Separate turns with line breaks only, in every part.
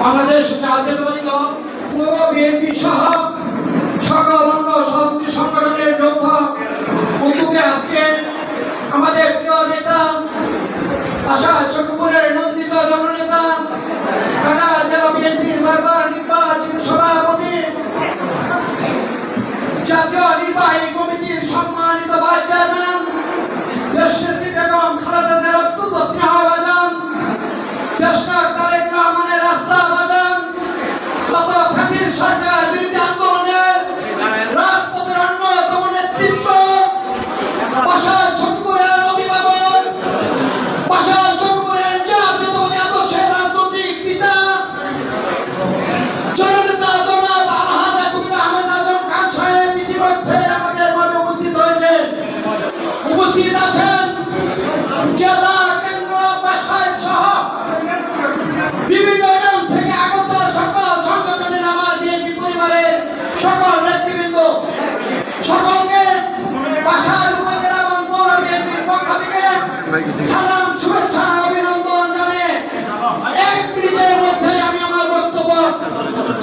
বাংলাদেশ জাতীয়তাবাদী দল পূর্ব বিএনপি সহ shut down. সালাম শুভেচ্ছা অভিনন্দন জানে এক মিনিটের মধ্যে আমি আমার বক্তব্য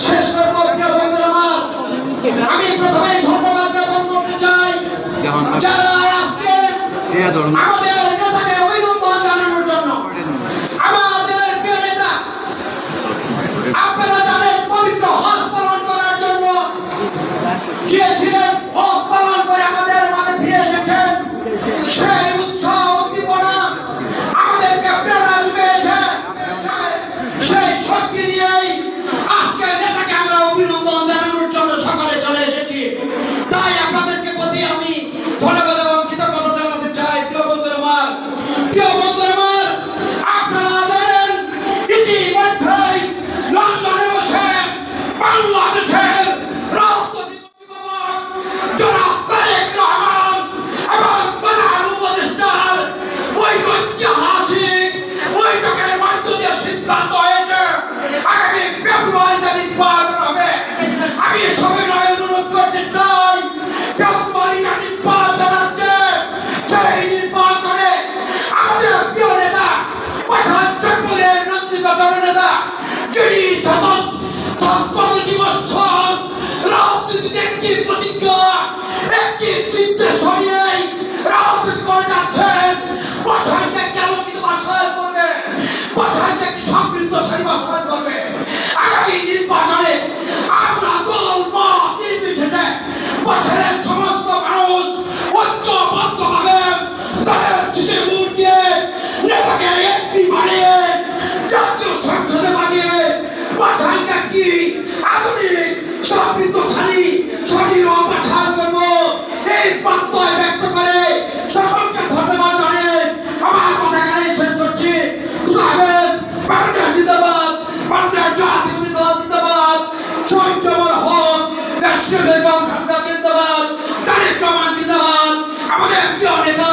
শেষ করব প্রিয় বন্ধুরা আমার। আমি প্রথমে ধন্যবাদ জ্ঞাপন করতে চাই যারা আজকে আমাদের নেতাকে অভিনন্দন জানানোর জন্য। আমাদের প্রিয় নেতা আপনারা জানেন পবিত্র হজ পালন করার জন্য গিয়েছিলেন। হজ পালন キュリー、頼む不对不要命了